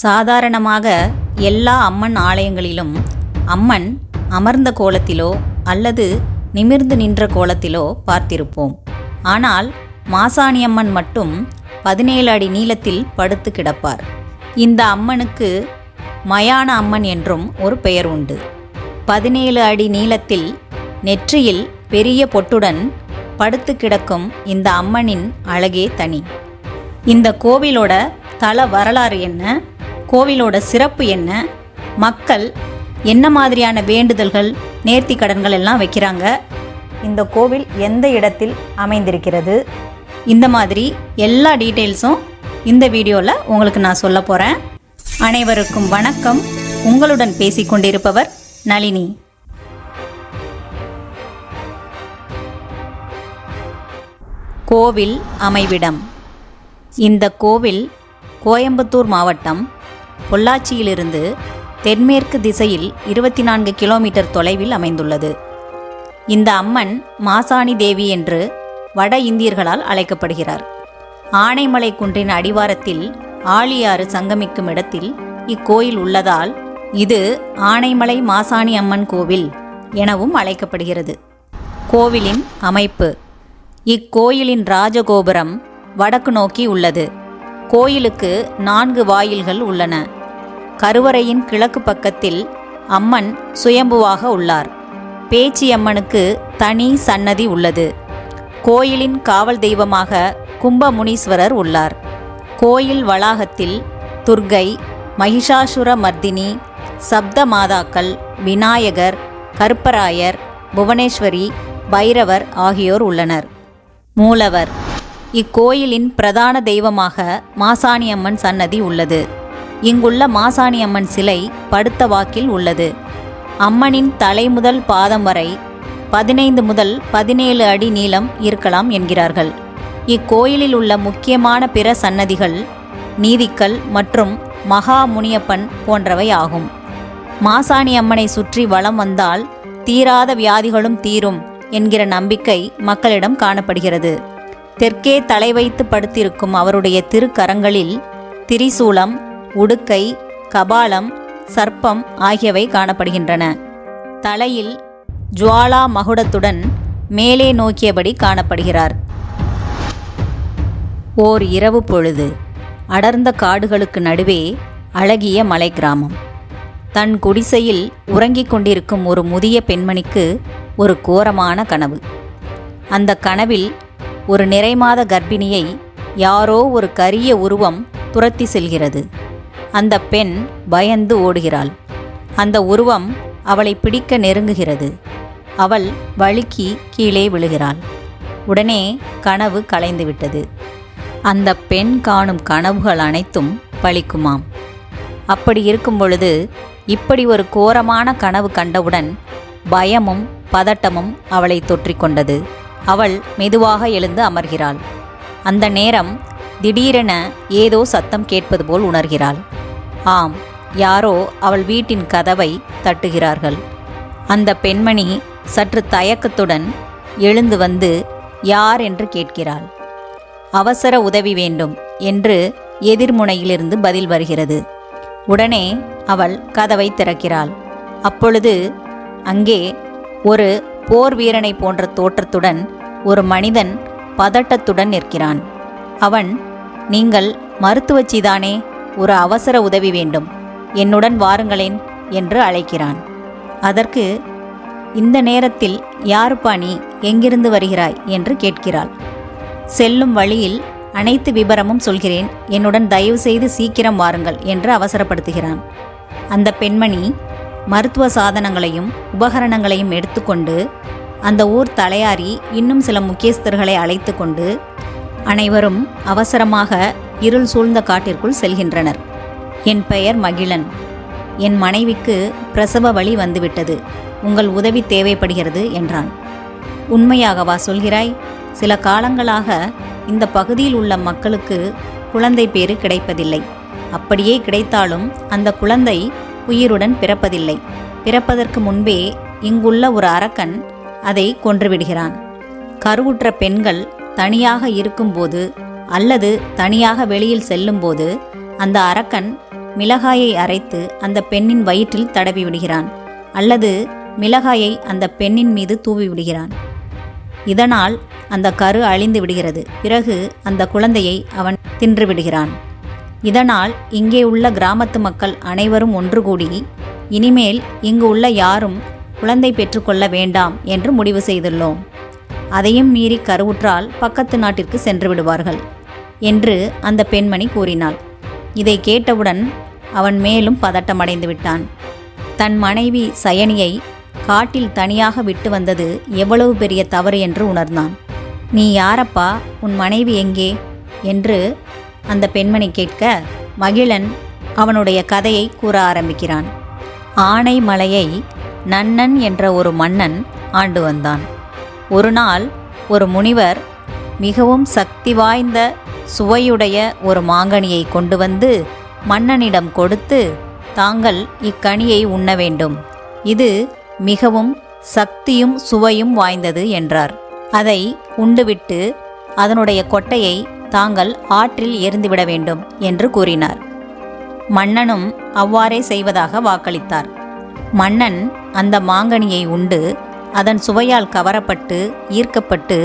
சாதாரணமாக எல்லா அம்மன் ஆலயங்களிலும் அம்மன் அமர்ந்த கோலத்திலோ அல்லது நிமிர்ந்து நின்ற கோலத்திலோ பார்த்திருப்போம். ஆனால் மாசாணி அம்மன் மட்டும் பதினேழு அடி நீளத்தில் படுத்து கிடப்பார். இந்த அம்மனுக்கு மயான அம்மன் என்றும் ஒரு பெயர் உண்டு. பதினேழு அடி நீளத்தில் நெற்றியில் பெரிய பொட்டுடன் படுத்து கிடக்கும் இந்த அம்மனின் அழகே தனி. இந்த கோவிலோட தல வரலாறு என்ன? கோவிலோட சிறப்பு என்ன? மக்கள் என்ன மாதிரியான வேண்டுதல்கள் நேர்த்தி கடன்கள் எல்லாம் வைக்கிறாங்க? இந்த கோவில் எந்த இடத்தில் அமைந்திருக்கிறது? இந்த மாதிரி எல்லா டீட்டெயில்ஸும் இந்த வீடியோவில் உங்களுக்கு நான் சொல்ல போகிறேன் அனைவருக்கும் வணக்கம். உங்களுடன் பேசிக்கொண்டிருப்பவர் நளினி. கோவில் அமைவிடம். இந்த கோவில் கோயம்புத்தூர் மாவட்டம் பொள்ளாச்சியிலிருந்து தென்மேற்கு திசையில் இருபத்தி நான்கு கிலோமீட்டர் தொலைவில் அமைந்துள்ளது. இந்த அம்மன் மாசாணி தேவி என்று வட இந்தியர்களால் அழைக்கப்படுகிறார். ஆனைமலை குன்றின் அடிவாரத்தில் ஆழியாறு சங்கமிக்கும் இடத்தில் இக்கோயில் உள்ளதால் இது ஆனைமலை மாசாணி அம்மன் கோவில் எனவும் அழைக்கப்படுகிறது. கோவிலின் அமைப்பு இக்கோயிலின் ராஜகோபுரம் வடக்கு நோக்கி உள்ளது. கோயிலுக்கு நான்கு வாயில்கள் உள்ளன. கருவறையின் கிழக்கு பக்கத்தில் அம்மன் சுயம்புவாக உள்ளார். பேச்சியம்மனுக்கு தனி சன்னதி உள்ளது. கோயிலின் காவல் தெய்வமாக கும்பமுனீஸ்வரர் உள்ளார். கோயில் வளாகத்தில் துர்கை மகிஷாசுர மர்தினி சப்த மாதாக்கள் விநாயகர் கருப்பராயர் புவனேஸ்வரி பைரவர் ஆகியோர் உள்ளனர். மூலவர். இக்கோயிலின் பிரதான தெய்வமாக மாசாணி அம்மன் சன்னதி உள்ளது. இங்குள்ள மாசாணி அம்மன் சிலை படுத்த வாக்கில் உள்ளது. அம்மனின் தலை முதல் பாதம் வரை பதினைந்து முதல் பதினேழு அடி நீளம் இருக்கலாம் என்கிறார்கள். இக்கோயிலில் உள்ள முக்கியமான பிற சன்னதிகள் நீதிக்கல் மற்றும் மகா முனியப்பன் போன்றவை ஆகும். மாசாணி அம்மனை சுற்றி வலம் வந்தால் தீராத வியாதிகளும் தீரும் என்கிற நம்பிக்கை மக்களிடம் காணப்படுகிறது. தெற்கே தலை வைத்து படுத்திருக்கும் அவருடைய திருக்கரங்களில் திரிசூலம் உடுக்கை கபாலம் சர்ப்பம் ஆகியவை காணப்படுகின்றன. தலையில் ஜுவாலா மகுடத்துடன் மேலே நோக்கியபடி காணப்படுகிறார். ஓர் இரவு பொழுது அடர்ந்த காடுகளுக்கு நடுவே அழகிய மலை கிராமம். தன் குடிசையில் உறங்கிக் கொண்டிருக்கும் ஒரு முதிய பெண்மணிக்கு ஒரு கோரமான கனவு. அந்த கனவில் ஒரு நிறைமாத கர்ப்பிணியை யாரோ ஒரு கரிய உருவம் துரத்தி செல்கிறது. அந்த பெண் பயந்து ஓடுகிறாள். அந்த உருவம் அவளை பிடிக்க நெருங்குகிறது. அவள் வழுக்கி கீழே விழுகிறாள். உடனே கனவு கலைந்துவிட்டது. அந்த பெண் காணும் கனவுகள் அனைத்தும் பழிக்குமாம். அப்படி இருக்கும் பொழுது இப்படி ஒரு கோரமான கனவு கண்டவுடன் பயமும் பதட்டமும் அவளை தொற்றிக்கொண்டது. அவள் மெதுவாக எழுந்து அமர்கிறாள். அந்த நேரம் திடீரென ஏதோ சத்தம் கேட்பது போல் உணர்கிறாள். ஆம் யாரோ அவள் வீட்டின் கதவை தட்டுகிறார்கள். அந்த பெண்மணி சற்று தயக்கத்துடன் எழுந்து வந்து யார் என்று கேட்கிறாள். அவசர உதவி வேண்டும் என்று எதிர்முனையிலிருந்து பதில் வருகிறது. உடனே அவள் கதவை திறக்கிறாள். அப்பொழுது அங்கே ஒரு போர் வீரனை போன்ற தோற்றத்துடன் ஒரு மனிதன் பதட்டத்துடன் நிற்கிறான். அவன் நீங்கள் மருத்துவச்சிதானே? ஒரு அவசர உதவி வேண்டும். என்னுடன் வாருங்களேன் என்று அழைக்கிறான். அதற்கு இந்த நேரத்தில் யாருப்பா நீ? எங்கிருந்து வருகிறாய்? என்று கேட்கிறாள். செல்லும் வழியில் அனைத்து விபரமும் சொல்கிறேன். என்னுடன் தயவு செய்து சீக்கிரம் வாருங்கள் என்று அவசரப்படுத்துகிறான். அந்த பெண்மணி மருத்துவ சாதனங்களையும் உபகரணங்களையும் எடுத்துக்கொண்டு அந்த ஊர் தலையாரி இன்னும் சில முக்கியஸ்தர்களை அழைத்து கொண்டு அனைவரும் அவசரமாக இருள் சூழ்ந்த காட்டிற்குள் செல்கின்றனர். என் பெயர் மகிழன். என் மனைவிக்கு பிரசவ வழி வந்துவிட்டது. உங்கள் உதவி தேவைப்படுகிறது என்றான். உண்மையாகவா சொல்கிறாய்? சில காலங்களாக இந்த பகுதியில் உள்ள மக்களுக்கு குழந்தை பேறு கிடைப்பதில்லை. அப்படியே கிடைத்தாலும் அந்த குழந்தை உயிருடன் பிறப்பதில்லை. பிறப்பதற்கு முன்பே இங்குள்ள ஒரு அரக்கன் அதை கொன்றுவிடுகிறான். கருவுற்ற பெண்கள் தனியாக இருக்கும்போது அல்லது தனியாக வெளியில் செல்லும்போது அந்த அரக்கன் மிளகாயை அரைத்து அந்த பெண்ணின் வயிற்றில் தடவி விடுகிறான் அல்லது மிளகாயை அந்த பெண்ணின் மீது தூவி விடுகிறான். இதனால் அந்த கரு அழிந்து விடுகிறது பிறகு அந்த குழந்தையை அவன் தின்று விடுகிறான். இதனால் இங்கே உள்ள கிராமத்து மக்கள் அனைவரும் ஒன்று கூடி இனிமேல் இங்கு உள்ள யாரும் குழந்தை பெற்றுக்கொள்ள வேண்டாம் என்று முடிவு செய்துள்ளோம். அதையும் மீறி கருவுற்றால் பக்கத்து நாட்டிற்கு சென்று விடுவார்கள். என்று அந்த பெண்மணி கூறினாள். இதை கேட்டவுடன் அவன் மேலும் பதட்டமடைந்து விட்டான் தன் மனைவி சயனியை காட்டில் தனியாக விட்டு வந்தது எவ்வளவு பெரிய தவறு என்று உணர்ந்தான். நீ யாரப்பா? உன் மனைவி எங்கே? என்று அந்த பெண்மணி கேட்க மகிழன் அவனுடைய கதையை கூற ஆரம்பிக்கிறான். ஆனை மலையை நன்னன் என்ற ஒரு மன்னன் ஆண்டு வந்தான். ஒரு நாள் ஒரு முனிவர் மிகவும் சக்தி வாய்ந்த சுவையுடைய ஒரு மாங்கனியை கொண்டு வந்து மன்னனிடம் கொடுத்து தாங்கள் இக்கனியை உண்ண வேண்டும். இது மிகவும் சக்தியும் சுவையும் வாய்ந்தது என்றார். அதை உண்டுவிட்டு அதனுடைய கொட்டையை தாங்கள் ஆற்றில் எரிந்துவிட வேண்டும் என்று கூறினார். மன்னனும் அவ்வாறே செய்வதாக வாக்களித்தார். மன்னன் அந்த மாங்கனியை உண்டு அதன் சுவையால் கவரப்பட்டு ஈர்க்கப்பட்டு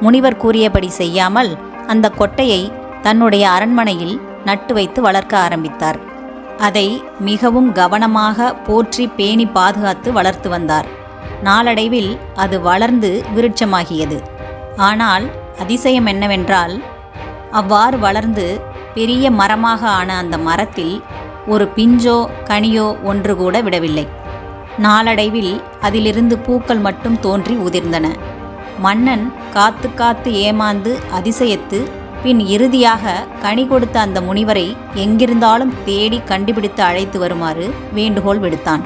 முனிவர் கூறியபடி செய்யாமல் அந்த கொட்டையை தன்னுடைய அரண்மனையில் நட்டு வைத்து வளர்க்க ஆரம்பித்தார். அதை மிகவும் கவனமாக போற்றி பேணி பாதுகாத்து வளர்த்து வந்தார். நாளடைவில் அது வளர்ந்து விருட்சமாகியது. ஆனால் அதிசயம் என்னவென்றால் அவ்வாறு வளர்ந்து பெரிய மரமாக ஆன அந்த மரத்தில் ஒரு பிஞ்சோ கனியோ ஒன்று கூட விடவில்லை. நாளடைவில் அதிலிருந்து பூக்கள் மட்டும் தோன்றி உதிர்ந்தன. மன்னன் காத்து காத்து ஏமாந்து அதிசயத்து பின் இறுதியாக கனி கொடுத்த அந்த முனிவரை எங்கிருந்தாலும் தேடி கண்டுபிடித்து அழைத்து வருமாறு வேண்டுகோள் விடுத்தான்.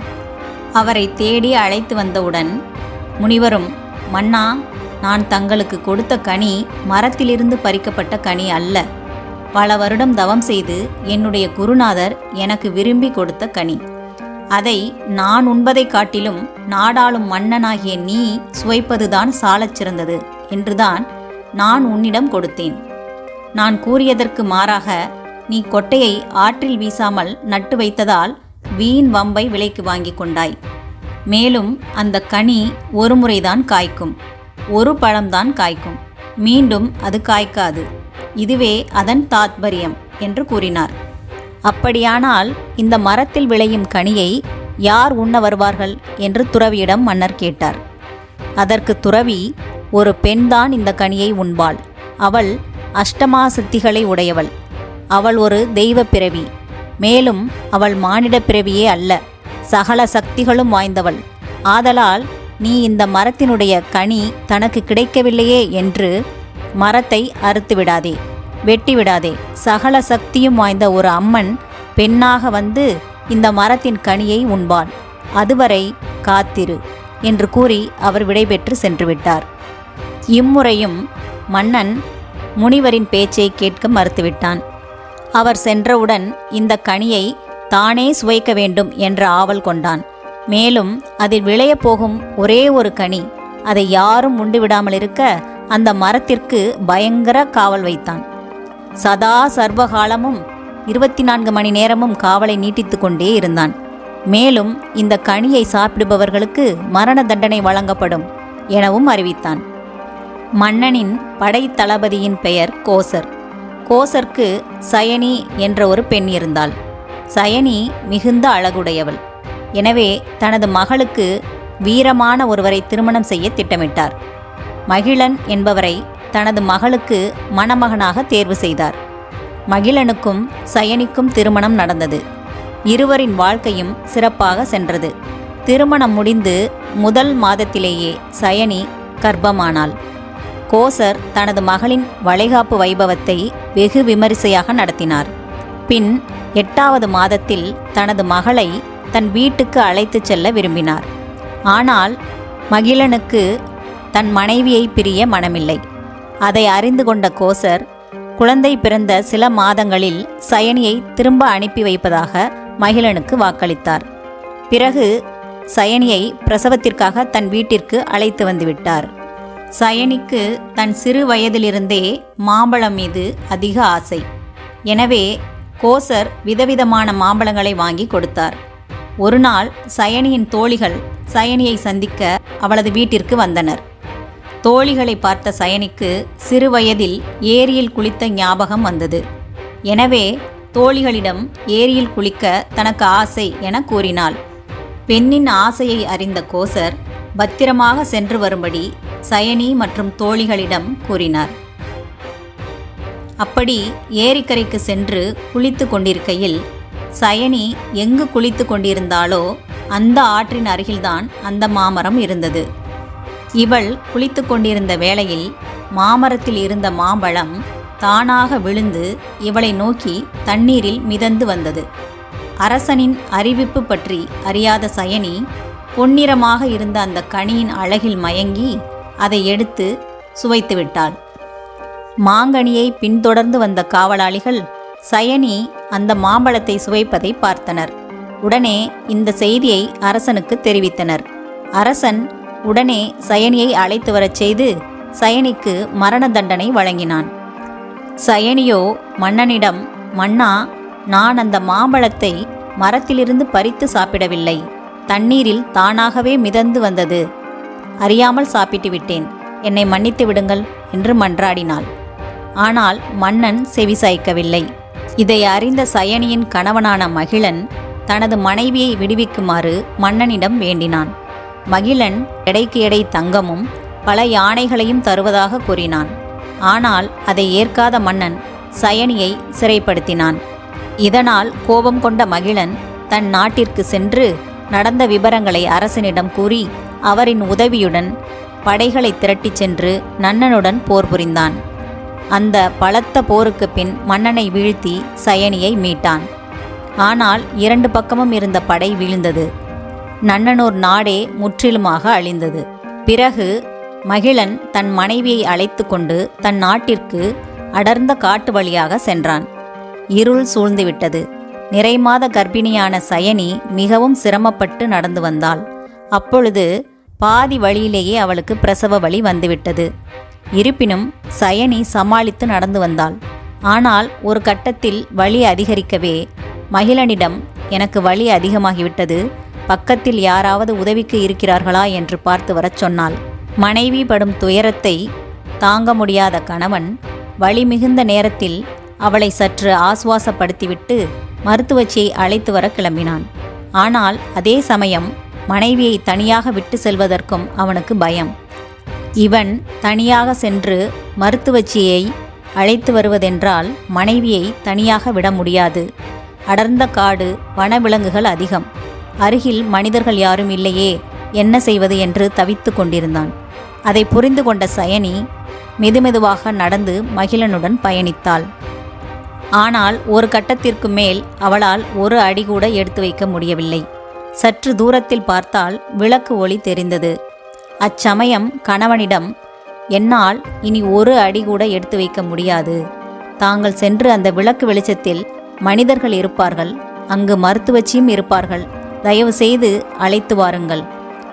அவரை தேடி அழைத்து வந்தவுடன் முனிவரும் மன்னா நான் தங்களுக்கு கொடுத்த கனி மரத்திலிருந்து பறிக்கப்பட்ட கனி அல்ல. பல வருடம் தவம் செய்து என்னுடைய குருநாதர் எனக்கு விரும்பி கொடுத்த கனி. அதை நான் உண்பதைக் காட்டிலும் நாடாளும் மன்னனாகிய நீ சுவைப்பதுதான் சாலச் சிறந்தது என்றுதான் நான் உன்னிடம் கொடுத்தேன். நான் கூறியதற்கு மாறாக நீ கொட்டையை ஆற்றில் வீசாமல் நட்டு வைத்ததால் வீண் வம்பை விலைக்கு வாங்கி கொண்டாய். மேலும் அந்த கனி ஒரு முறைதான் காய்க்கும் ஒரு பழம்தான் காய்க்கும் மீண்டும் அது காய்க்காது. இதுவே அதன் தாத்பரியம் என்று கூறினார். அப்படியானால் இந்த மரத்தில் விளையும் கனியை யார் உண்ண வருவார்கள்? என்று துறவியிடம் மன்னர் கேட்டார். அதற்கு துறவி ஒரு பெண்தான் இந்த கனியை உண்பாள். அவள் அஷ்டமா சித்திகளை உடையவள். அவள் ஒரு தெய்வ பிறவி. மேலும் அவள் மானிட பிறவியே அல்ல சகல சக்திகளும் வாய்ந்தவள். ஆதலால் நீ இந்த மரத்தினுடைய கனி தனக்கு கிடைக்கவில்லையே என்று மரத்தை அறுத்து விடாதே வெட்டிவிடாதே. சகல சக்தியும் வாய்ந்த ஒரு அம்மன் பெண்ணாக வந்து இந்த மரத்தின் கனியை உண்பாள் அதுவரை காத்திரு என்று கூறி அவர் விடைபெற்று சென்றுவிட்டார். இம்முறையும் மன்னன் முனிவரின் பேச்சை கேட்க மறுத்துவிட்டான். அவர் சென்றவுடன் இந்த கனியை தானே சுவைக்க வேண்டும் என்ற ஆவல் கொண்டான். மேலும் அதில் விளையப் போகும் ஒரே ஒரு கனி அதை யாரும் உண்டு விடாமல் இருக்க அந்த மரத்திற்கு பயங்கர காவல் வைத்தான். சதா சர்வகாலமும் இருபத்தி நான்கு மணி நேரமும் காவலை நீட்டித்து கொண்டே இருந்தான். மேலும் இந்த கனியை சாப்பிடுபவர்களுக்கு மரண தண்டனை வழங்கப்படும் எனவும் அறிவித்தான். மன்னனின் படை தளபதியின் பெயர் கோசர். கோசர்க்கு சயனி என்ற ஒரு பெண் இருந்தாள். சயனி மிகுந்த அழகுடையவள். எனவே தனது மகளுக்கு வீரமான ஒருவரை திருமணம் செய்ய திட்டமிட்டார். மகிழன் என்பவரை தனது மகளுக்கு மணமகனாக தேர்வு செய்தார். மகிழனுக்கும் சயனிக்கும் திருமணம் நடந்தது. இருவரின் வாழ்க்கையும் சிறப்பாக சென்றது. திருமணம் முடிந்து முதல் மாதத்திலேயே சயனி கர்ப்பமானாள். கோசர் தனது மகளின் வளைகாப்பு வைபவத்தை வெகு விமரிசையாக நடத்தினார். பின் எட்டாவது மாதத்தில் தனது மகளை தன் வீட்டுக்கு அழைத்துச் செல்ல விரும்பினார். ஆனால் மகிழனுக்கு தன் மனைவியை பிரிய மனமில்லை. அதை அறிந்து கொண்ட கோசர் குழந்தை பிறந்த சில மாதங்களில் சயனியை திரும்ப அனுப்பி வைப்பதாக மகிழனுக்கு வாக்களித்தார். பிறகு சயனியை பிரசவத்திற்காக தன் வீட்டிற்கு அழைத்து வந்துவிட்டார். சயனிக்கு தன் சிறு வயதிலிருந்தே மாம்பழம் மீது அதிக ஆசை. எனவே கோசர் விதவிதமான மாம்பழங்களை வாங்கி கொடுத்தார். ஒரு நாள் சயனியின் தோழிகள் சயனியை சந்திக்க அவளது வீட்டிற்கு வந்தனர். தோழிகளை பார்த்த சயனிக்கு சிறுவயதில் ஏரியில் குளித்த ஞாபகம் வந்தது. எனவே தோழிகளிடம் ஏரியில் குளிக்க தனக்கு ஆசை என கூறினாள். பெண்ணின் ஆசையை அறிந்த கோசர் பத்திரமாக சென்று வரும்படி சயனி மற்றும் தோழிகளிடம் கூறினார். அப்படி ஏரிக்கரைக்கு சென்று குளித்து கொண்டிருக்கையில் சயனி எங்கு குளித்து கொண்டிருந்தாளோ அந்த ஆற்றின் அருகில்தான் அந்த மாமரம் இருந்தது. இவள் குளித்து கொண்டிருந்த வேளையில் மாமரத்தில் இருந்த மாம்பழம் தானாக விழுந்து இவளை நோக்கி தண்ணீரில் மிதந்து வந்தது. அரசனின் அறிவிப்பு பற்றி அறியாத சயனி பொன்னிறமாக இருந்த அந்த கனியின் அழகில் மயங்கி அதை எடுத்து சுவைத்து விட்டாள். மாங்கனியை பின்தொடர்ந்து வந்த காவலாளிகள் சயனி அந்த மாம்பழத்தை சுவைப்பதை பார்த்தனர். உடனே இந்த செய்தியை அரசனுக்கு தெரிவித்தனர். அரசன் உடனே சயனியை அழைத்து வரச் செய்து சயனிக்கு மரண தண்டனை வழங்கினான். சயனியோ மன்னனிடம் மன்னா நான் அந்த மாம்பழத்தை மரத்திலிருந்து பறித்து சாப்பிடவில்லை. தண்ணீரில் தானாகவே மிதந்து வந்தது. அறியாமல் சாப்பிட்டு விட்டேன். என்னை மன்னித்து விடுங்கள் என்று மன்றாடினாள். ஆனால் மன்னன் செவிசாய்க்கவில்லை இதை அறிந்த சயனியின் கணவனான மகிழன் தனது மனைவியை விடுவிக்குமாறு மன்னனிடம் வேண்டினான். மகிழன் எடைக்கு எடை தங்கமும் பல யானைகளையும் தருவதாக கூறினான். ஆனால் அதை ஏற்காத மன்னன் சயனியை சிறைப்படுத்தினான். இதனால் கோபம் கொண்ட மகிழன் தன் நாட்டிற்கு சென்று நடந்த விவரங்களை அரசனிடம் கூறி அவரின் உதவியுடன் படைகளை திரட்டிச் சென்று நன்னனுடன் போர் புரிந்தான். அந்த பலத்த போருக்கு பின் மன்னனை வீழ்த்தி சயனியை மீட்டான். ஆனால் இரண்டு பக்கமும் இருந்த படை வீழ்ந்தது. நன்னனூர் நாடே முற்றிலுமாக அழிந்தது. பிறகு மகிழன் தன் மனைவியை அழைத்து கொண்டு தன் நாட்டிற்கு அடர்ந்த காட்டு வழியாக சென்றான். இருள் சூழ்ந்துவிட்டது. நிறைமாத கர்ப்பிணியான சயனி மிகவும் சிரமப்பட்டு நடந்து வந்தாள். அப்பொழுது பாதி வழியிலேயே அவளுக்கு பிரசவ வழி வந்துவிட்டது. இருப்பினும் சயனி சமாளித்து நடந்து வந்தாள். ஆனால் ஒரு கட்டத்தில் வலி அதிகரிக்கவே மகிழனிடம் எனக்கு வலி அதிகமாகிவிட்டது. பக்கத்தில் யாராவது உதவிக்கு இருக்கிறார்களா என்று பார்த்து வரச் சொன்னாள். மனைவி படும் துயரத்தை தாங்க முடியாத கணவன் வழி மிகுந்த நேரத்தில் அவளை சற்று ஆசுவாசப்படுத்திவிட்டு மருத்துவச்சியை அழைத்து வர கிளம்பினான். ஆனால் அதே சமயம் மனைவியை தனியாக விட்டு செல்வதற்கும் அவனுக்கு பயம். இவன் தனியாக சென்று மருத்துவச்சியை அழைத்து வருவதென்றால் மனைவியை தனியாக விட முடியாது. அடர்ந்த காடு வனவிலங்குகள் அதிகம். அருகில் மனிதர்கள் யாரும் இல்லையே என்ன செய்வது என்று தவித்து கொண்டிருந்தான். அதை புரிந்து கொண்ட சயனி மெதுமெதுவாக நடந்து மகிழனுடன் பயணித்தாள். ஆனால் ஒரு கட்டத்திற்கு மேல் அவளால் ஒரு அடி கூட எடுத்து வைக்க முடியவில்லை. சற்று தூரத்தில் பார்த்தால் விளக்கு ஒளி தெரிந்தது. அச்சமயம் கணவனிடம் என்னால் இனி ஒரு அடி கூட எடுத்து வைக்க முடியாது. தாங்கள் சென்று அந்த விளக்கு வெளிச்சத்தில் மனிதர்கள் இருப்பார்கள் அங்கு மருத்துவச்சியும் இருப்பார்கள். தயவு செய்து அழைத்து வாருங்கள்.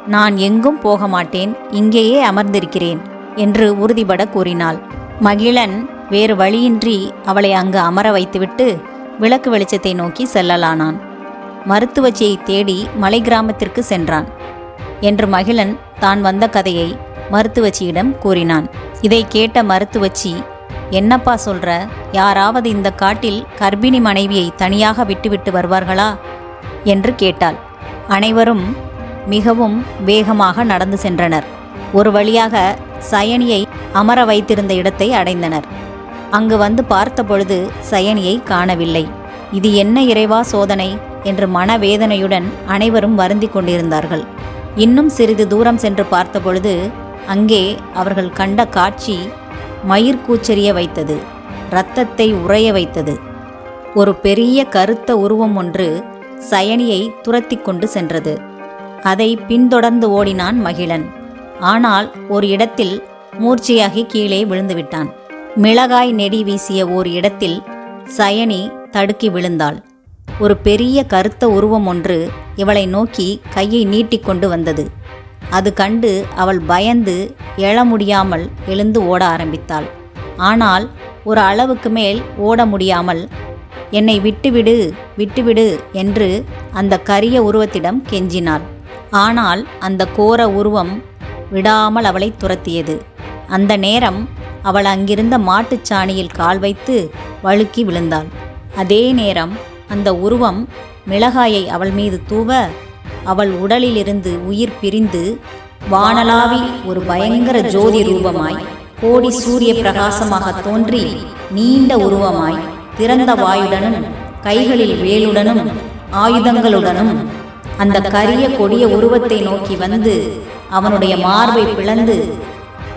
நான் எங்கும் போக மாட்டேன் இங்கேயே அமர்ந்திருக்கிறேன் என்று உறுதிபட கூறினாள். மகிழன் வேறு வழியின்றி அவளை அங்கு அமர வைத்துவிட்டு விளக்கு வெளிச்சத்தை நோக்கி செல்லலானான். மருத்துவச்சியை தேடி மலை கிராமத்திற்கு சென்றான். என்று மகிழன் தான் வந்த கதையை மருத்துவச்சியிடம் கூறினான். இதை கேட்ட மருத்துவச்சி என்னப்பா சொல்ற? யாராவது இந்த காட்டில் கர்ப்பிணி மனைவியை தனியாக விட்டுவிட்டு வருவார்களா? என்று கேட்டாள். அனைவரும் மிகவும் வேகமாக நடந்து சென்றனர். ஒரு வழியாக சயனியை அமர வைத்திருந்த இடத்தை அடைந்தனர். அங்கு வந்து பார்த்தபொழுது சயனியை காணவில்லை. இது என்ன இறைவா சோதனை? என்று மனவேதனையுடன் அனைவரும் வருந்தி கொண்டிருந்தார்கள். இன்னும் சிறிது தூரம் சென்று பார்த்தபொழுது அங்கே அவர்கள் கண்ட காட்சி மயிர் கூச்சரிய வைத்தது இரத்தத்தை உறைய வைத்தது. ஒரு பெரிய கருத்த உருவம் ஒன்று சயனியை துரத்தி கொண்டு சென்றது. அதை பின்தொடர்ந்து ஓடினான் மகிழன். ஆனால் ஒரு இடத்தில் மூர்ச்சையாகி கீழே விழுந்துவிட்டான். மிளகாய் நெடி வீசிய ஓர் இடத்தில் சயனி தடுக்கி விழுந்தாள். ஒரு பெரிய கருத்த உருவம் ஒன்று இவளை நோக்கி கையை நீட்டிக்கொண்டு வந்தது. அது கண்டு அவள் பயந்து எழ முடியாமல் எழுந்து ஓட ஆரம்பித்தாள். ஆனால் ஒரு அளவுக்கு மேல் ஓட முடியாமல் என்னை விட்டுவிடு விட்டுவிடு என்று அந்த கரிய உருவத்திடம் கெஞ்சினாள். ஆனால் அந்த கோர உருவம் விடாமல் அவளை துரத்தியது. அந்த நேரம் அவள் அங்கிருந்த மாட்டுச் சாணியில் கால் வைத்து வழுக்கி விழுந்தாள். அதே நேரம் அந்த உருவம் மிளகாயை அவள் மீது தூவ அவள் உடலிலிருந்து உயிர் பிரிந்து வானலாவி ஒரு பயங்கர ஜோதி ரூபமாய் கோடி சூரிய பிரகாசமாக தோன்றி நீண்ட உருவமாய் திறந்த வாயுடனும் கைகளில் வேலுடனும் ஆயுதங்களுடனும் அந்த கரிய கொடிய உருவத்தை நோக்கி வந்து அவனுடைய மார்பை பிளந்து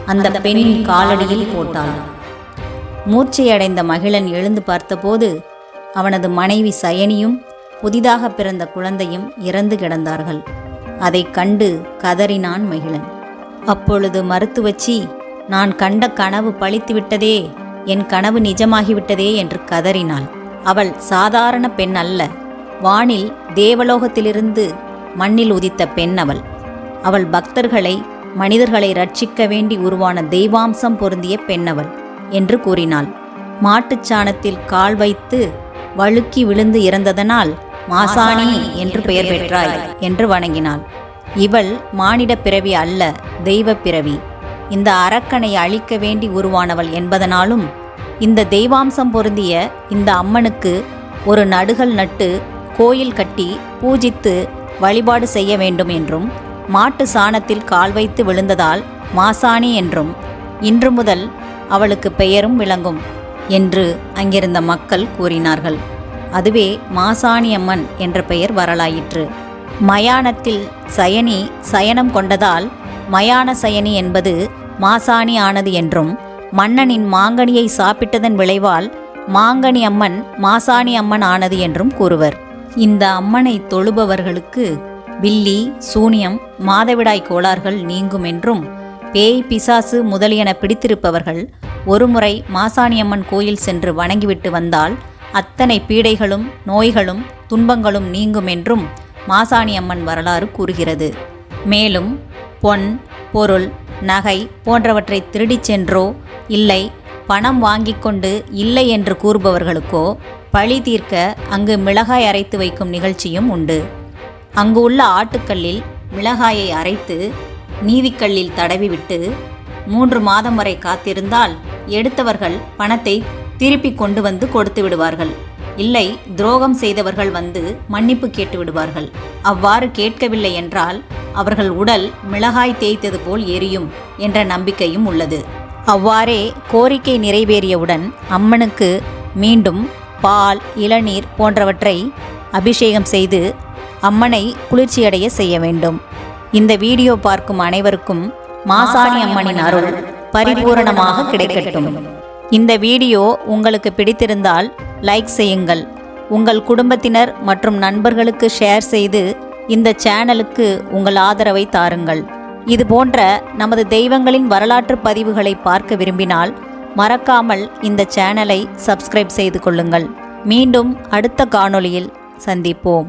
அந்த பெண்ணின் காலடியில் போட்டாள் மூர்ச்சையடைந்த மகிழன் எழுந்து பார்த்தபோது அவனது மனைவி சயனியும் புதிதாக பிறந்த குழந்தையும் இறந்து கிடந்தார்கள். அதைக் கண்டு கதறினான் மகிழன். அப்பொழுது மருத்துவச்சி நான் கண்ட கனவு பழித்துவிட்டதே என் கனவு நிஜமாகிவிட்டதே என்று கதறினாள். அவள் சாதாரண பெண் அல்ல. வானில் தேவலோகத்திலிருந்து மண்ணில் உதித்த பெண் அவள். அவள் பக்தர்களை மனிதர்களை ரட்சிக்க வேண்டி உருவான தெய்வாம்சம் பொருந்திய பெண்ணவள் என்று கூறினாள். மாட்டுச் சாணத்தில் கால் வைத்து வழுக்கி விழுந்து இறந்ததனால் மாசாணி என்று பெயர் பெற்றாய் என்று வணங்கினாள். இவள் மானிட பிறவி அல்ல தெய்வ பிறவி. இந்த அரக்கனை அழிக்க வேண்டி உருவானவள் என்பதனாலும் இந்த தெய்வாம்சம் பொருந்திய இந்த அம்மனுக்கு ஒரு நடுகள் நட்டு கோயில் கட்டி பூஜித்து வழிபாடு செய்ய வேண்டும் என்றும் மாட்டு சாணத்தில் கால் வைத்து விழுந்ததால் மாசாணி என்றும் இன்று முதல் அவளுக்கு பெயரும் விளங்கும் என்று அங்கிருந்த மக்கள் கூறினார்கள். அதுவே மாசாணி அம்மன் என்ற பெயர் வரலாயிற்று. மயானத்தில் சயனி சயனம் கொண்டதால் மயான சயனி என்பது மாசாணி ஆனது என்றும் மன்னனின் மாங்கனியை சாப்பிட்டதன் விளைவால் மாங்கனி அம்மன் மாசாணி அம்மன் ஆனது என்றும் கூறுவர். இந்த அம்மனை தொழுபவர்களுக்கு வில்லி சூனியம் மாதவிடாய் கோளாறுகள் நீங்கும் என்றும் பேய் பிசாசு முதலியன பிடித்திருப்பவர்கள் ஒருமுறை மாசாணியம்மன் கோயில் சென்று வணங்கிவிட்டு வந்தால் அத்தனை பீடைகளும் நோய்களும் துன்பங்களும் நீங்கும் என்றும் மாசாணியம்மன் வரலாறு கூறுகிறது. மேலும் பொன் பொருள் நகை போன்றவற்றை திருடிச் சென்றோ இல்லை பணம் வாங்கி கொண்டு இல்லை என்று கூறுபவர்களுக்கோ பழி தீர்க்க அங்கு மிளகாய் அரைத்து வைக்கும் நிகழ்ச்சியும் உண்டு. அங்கு உள்ள ஆட்டுக்கல்லில் மிளகாயை அரைத்து நீதிக்கல்லில் தடவிவிட்டு மூன்று மாதம் வரை காத்திருந்தால் எடுத்தவர்கள் பணத்தை திருப்பி கொண்டு வந்து கொடுத்து விடுவார்கள். இல்லை துரோகம் செய்தவர்கள் வந்து மன்னிப்பு கேட்டு விடுவார்கள் அவ்வாறு கேட்கவில்லை என்றால் அவர்கள் உடல் மிளகாய் தேய்த்தது போல் எரியும் என்ற நம்பிக்கையும் உள்ளது. அவ்வாறே கோரிக்கை நிறைவேறியவுடன் அம்மனுக்கு மீண்டும் பால் இளநீர் போன்றவற்றை அபிஷேகம் செய்து அம்மனை குளிர்ச்சியடைய செய்ய வேண்டும். இந்த வீடியோ பார்க்கும் அனைவருக்கும் மாசாணி அம்மனின் அருள் பரிபூரணமாக கிடைக்கட்டும். இந்த வீடியோ உங்களுக்கு பிடித்திருந்தால் லைக் செய்யுங்கள். உங்கள் குடும்பத்தினர் மற்றும் நண்பர்களுக்கு ஷேர் செய்து இந்த சேனலுக்கு உங்கள் ஆதரவை தாருங்கள். இது போன்ற நமது தெய்வங்களின் வரலாற்று பதிவுகளை பார்க்க விரும்பினால் மறக்காமல் இந்த சேனலை சப்ஸ்கிரைப் செய்து கொள்ளுங்கள். மீண்டும் அடுத்த காணொளியில் சந்திப்போம்.